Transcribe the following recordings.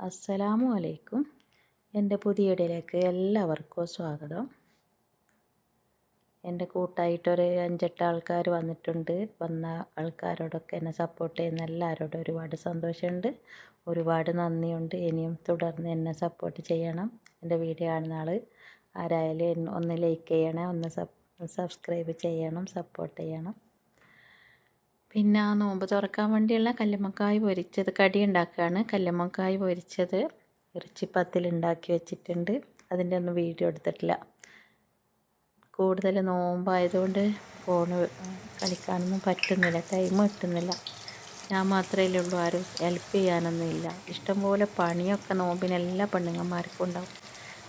അസ്സലാമു അലൈക്കും. എന്റെ പുതിയ ഇടയിലേക്ക് എല്ലാവർക്കും സ്വാഗതം. എന്റെ കൂട്ടായിട്ടൊരു അഞ്ചെട്ട് ആൾക്കാർ വന്നിട്ടുണ്ട്. വന്ന ആൾക്കാരോടൊക്കെ എന്നെ സപ്പോർട്ട് ചെയ്യുന്ന എല്ലാവരോടും ഒരുപാട് സന്തോഷമുണ്ട്. ഒരുപാട് നന്ദിയുണ്ട്. ഇനിയും തുടർന്ന് എന്നെ സപ്പോർട്ട് ചെയ്യണം. എന്റെ വീഡിയോ കാണുന്ന ആൾ ആരായാലും ഒന്ന് ലൈക്ക് ചെയ്യണേ ഒന്ന് സബ്സ്ക്രൈബ് ചെയ്യണം സപ്പോർട്ട് ചെയ്യണം. പിന്നെ ആ നോമ്പ് തുറക്കാൻ വേണ്ടിയുള്ള കല്ലുമ്മക്കായ് പൊരിച്ചത് കടി ഉണ്ടാക്കുകയാണ് കല്ലുമ്മക്കായ് പൊരിച്ചത്. ഇറച്ചിപ്പത്തിൽ ഉണ്ടാക്കി വെച്ചിട്ടുണ്ട്. അതിന്റെ ഒന്നും വീഡിയോ എടുത്തിട്ടില്ല. കൂടുതൽ നോമ്പായതുകൊണ്ട് ഫോണ് കളിക്കാനൊന്നും പറ്റുന്നില്ല. ടൈം കിട്ടുന്നില്ല. ഞാൻ മാത്രമേ ഉള്ളൂ. ആരും ഹെൽപ്പ് ചെയ്യാനൊന്നുമില്ല ഇഷ്ടംപോലെ പണിയൊക്കെ നോമ്പിനെല്ലാ പെണ്ണുങ്ങന്മാർക്കും ഉണ്ടാവും.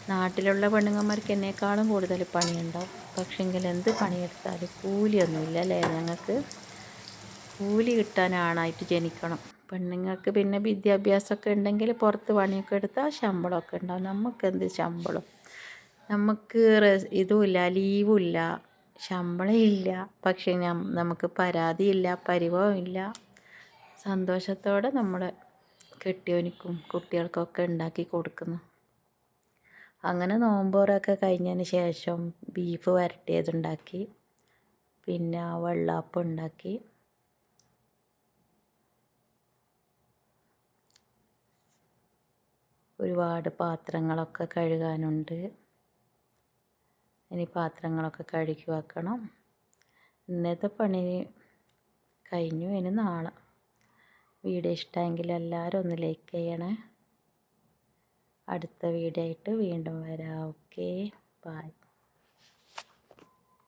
നാട്ടിലുള്ള പെണ്ണുങ്ങന്മാർക്ക് എന്നേക്കാളും കൂടുതൽ പണിയുണ്ടാവും. പക്ഷെങ്കിൽ എന്ത് പണിയെടുത്താലും കൂലിയൊന്നുമില്ല അല്ലേ ഞങ്ങൾക്ക്? കൂലി കിട്ടാൻ ആണായിട്ട് ജനിക്കണം. പെണ്ണുങ്ങൾക്ക് പിന്നെ വിദ്യാഭ്യാസമൊക്കെ ഉണ്ടെങ്കിൽ പുറത്ത് പണിയൊക്കെ എടുത്താൽ ശമ്പളമൊക്കെ ഉണ്ടാവും. നമുക്ക് എന്ത് ശമ്പളം? നമുക്ക് ഇതുമില്ല ലീവുമില്ല ശമ്പളം ഇല്ല പക്ഷേ നമുക്ക് പരാതിയില്ല പരിഭവമില്ല. സന്തോഷത്തോടെ നമ്മൾ കെട്ടിയോനിക്കും കുട്ടികൾക്കൊക്കെ ഉണ്ടാക്കി കൊടുക്കുന്നു. അങ്ങനെ നോമ്പോറൊക്കെ കഴിഞ്ഞതിന് ശേഷം ബീഫ് വരട്ടിയതുണ്ടാക്കി. പിന്നെ വെള്ളാപ്പം ഉണ്ടാക്കി ഒരുപാട് പാത്രങ്ങളൊക്കെ കഴുകാനുണ്ട്. ഇനി പാത്രങ്ങളൊക്കെ കഴുകി വെക്കണം. ഇന്നത്തെ പണി കഴിഞ്ഞു ഇനി നാളെ. വീഡിയോ ഇഷ്ടമെങ്കിൽ എല്ലാവരും ഒന്ന് ലൈക്ക് ചെയ്യണേ. അടുത്ത വീഡിയോ ആയിട്ട് വീണ്ടും വരാം. Okay bye